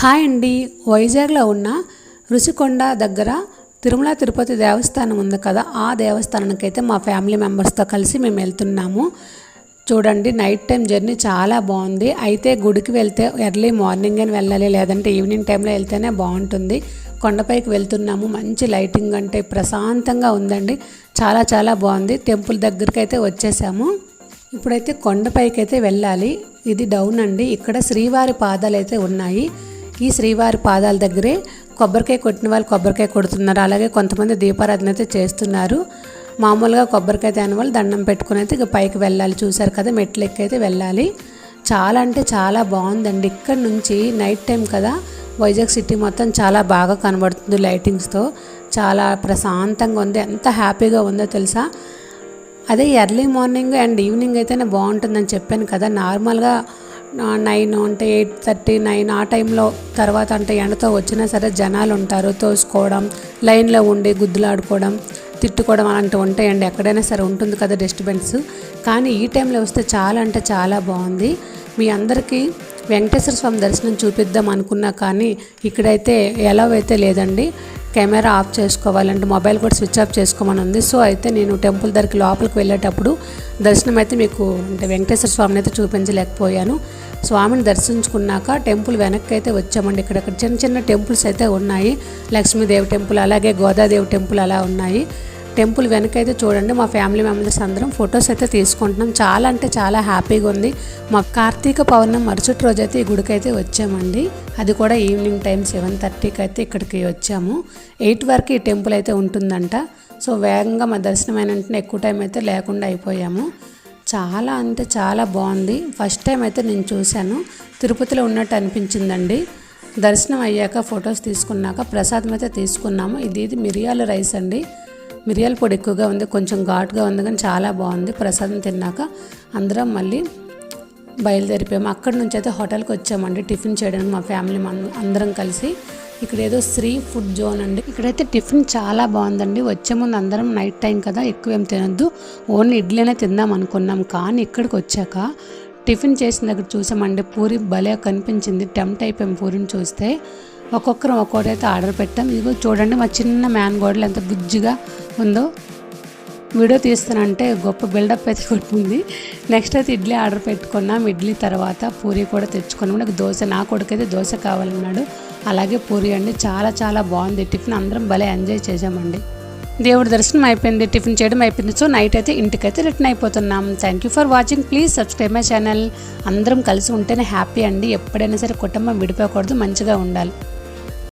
Hi అండి. వైజాగ్లో ఉన్న రుషికొండ దగ్గర తిరుమల తిరుపతి దేవస్థానం ఉంది కదా ఆ దేవస్థానానికైతే మా ఫ్యామిలీ మెంబర్స్తో కలిసి మేము వెళ్తున్నాము. చూడండి నైట్ టైం జర్నీ చాలా బాగుంది. అయితే గుడికి వెళ్తే ఎర్లీ మార్నింగ్ అని వెళ్ళాలి లేదంటే ఈవినింగ్ టైంలో వెళ్తేనే బాగుంటుంది. కొండపైకి వెళ్తున్నాము. మంచి లైటింగ్ అంటే ప్రశాంతంగా ఉందండి. చాలా చాలా బాగుంది. టెంపుల్ దగ్గరికి అయితే వచ్చేసాము. ఇప్పుడైతే కొండపైకి అయితే వెళ్ళాలి. ఇది డౌన్ అండి. ఇక్కడ శ్రీవారి పాదాలు అయితే ఉన్నాయి. ఈ శ్రీవారి పాదాల దగ్గరే కొబ్బరికాయ కొట్టిన వాళ్ళు కొబ్బరికాయ కొడుతున్నారు. అలాగే కొంతమంది దీపారాధన అయితే చేస్తున్నారు. మామూలుగా కొబ్బరికాయ తేని వాళ్ళు దండం పెట్టుకుని అయితే ఇక పైకి వెళ్ళాలి. చూశారు కదా మెట్లు ఎక్కైతే వెళ్ళాలి. చాలా అంటే చాలా బాగుందండి. ఇక్కడ నుంచి నైట్ టైం కదా వైజాగ్ సిటీ మొత్తం చాలా బాగా కనబడుతుంది లైటింగ్స్తో చాలా ప్రశాంతంగా ఉంది. ఎంత హ్యాపీగా ఉందో తెలుసా? అదే ఎర్లీ మార్నింగ్ అండ్ ఈవినింగ్ అయితేనే బాగుంటుందని చెప్పాను కదా. నార్మల్గా నైన్ అంటే ఎయిట్ థర్టీ నైన్ ఆ టైంలో తర్వాత అంటే ఎండతో వచ్చినా సరే జనాలు ఉంటారు తోసుకోవడం లైన్లో ఉండి గుద్దులాడుకోవడం తిట్టుకోవడం అలాంటివి ఉంటాయండి ఎక్కడైనా సరే ఉంటుంది కదా డిస్టర్బెన్స్ కానీ ఈ టైంలో వస్తే చాలా అంటే చాలా బాగుంది. మీ అందరికీ వెంకటేశ్వర స్వామి దర్శనం చూపిద్దాం అనుకున్నా కానీ ఇక్కడైతే ఎలా అయితే లేదండి. కెమెరా ఆఫ్ చేసుకోవాలంటే మొబైల్ కూడా స్విచ్ ఆఫ్ చేసుకోమని ఉంది. సో అయితే నేను టెంపుల్ దగ్గరికి లోపలికి వెళ్ళేటప్పుడు దర్శనం అయితే మీకు అంటే వెంకటేశ్వర స్వామిని అయితే చూపించలేకపోయాను. స్వామిని దర్శించుకున్నాక టెంపుల్ వెనక్కి అయితే వచ్చామండి. ఇక్కడ చిన్న చిన్న టెంపుల్స్ అయితే ఉన్నాయి. లక్ష్మీదేవి టెంపుల్ అలాగే గోదాదేవి టెంపుల్ అలా ఉన్నాయి. టెంపుల్ వెనక అయితే చూడండి మా ఫ్యామిలీ మెంబర్స్ అందరం ఫొటోస్ అయితే తీసుకుంటున్నాం. చాలా అంటే చాలా హ్యాపీగా ఉంది. మా కార్తీక పౌర్ణం మరుసటి రోజు అయితే ఈ గుడికి అయితే వచ్చామండి. అది కూడా ఈవినింగ్ టైం సెవెన్ థర్టీకి అయితే ఇక్కడికి వచ్చాము. ఎయిట్ వరకు ఈ టెంపుల్ అయితే ఉంటుందంట. సో వేగంగా మా దర్శనం అయిన వెంటనే ఎక్కువ టైం అయితే లేకుండా అయిపోయాము. చాలా అంటే చాలా బాగుంది. ఫస్ట్ టైం అయితే నేను చూశాను. తిరుపతిలో ఉన్నట్టు అనిపించిందండి. దర్శనం అయ్యాక ఫొటోస్ తీసుకున్నాక ప్రసాదం అయితే తీసుకున్నాము. ఇది ఇది మిరియాల రైస్ అండి. మిరియాల పొడి ఎక్కువగా ఉంది కొంచెం ఘాటుగా ఉంది కానీ చాలా బాగుంది. ప్రసాదం తిన్నాక అందరం మళ్ళీ బయలుదేరిపోయాము. అక్కడి నుంచి అయితే హోటల్కి వచ్చామండి టిఫిన్ చేయడానికి మా ఫ్యామిలీ అందరం కలిసి. ఇక్కడ ఏదో శ్రీ ఫుడ్ జోన్ అండి. ఇక్కడైతే టిఫిన్ చాలా బాగుందండి. వచ్చే ముందు అందరం నైట్ టైం కదా ఎక్కువ ఏం తినద్దు. ఓన్లీ ఇడ్లీనే తిందాం అనుకున్నాం కానీ ఇక్కడికి వచ్చాక టిఫిన్ చేసిన దగ్గర చూసామండి పూరి భలే కనిపించింది. టెంప్ట్ అయిపోయాం పూరిని చూస్తే. ఒక్కొక్కరం ఒక్కొక్కటి అయితే ఆర్డర్ పెట్టాం. ఇదిగో చూడండి మా చిన్న మ్యాన్ గోడలు ఎంత బుజ్జిగా ఉందో. వీడియో తీస్తానంటే గొప్ప బిల్డప్ అయితే కొట్టింది. నెక్స్ట్ అయితే ఇడ్లీ ఆర్డర్ పెట్టుకున్నాం. ఇడ్లీ తర్వాత పూరి కూడా తెచ్చుకున్నాం. నాకు దోశ నా కొడుకైతే దోశ కావాలన్నాడు. అలాగే పూరి అండి. చాలా చాలా బాగుంది. టిఫిన్ అందరం భలే ఎంజాయ్ చేసామండి దేవుడి దర్శనం అయిపోయింది. టిఫిన్ చేయడం అయిపోయింది. సో నైట్ అయితే ఇంటికైతే రిటర్న్ అయిపోతున్నాం. Thank you for watching please subscribe my channel అందరం కలిసి ఉంటేనే హ్యాపీ అండి. ఎప్పుడైనా సరే కుటుంబం విడిపోకూడదు. మంచిగా ఉండాలి.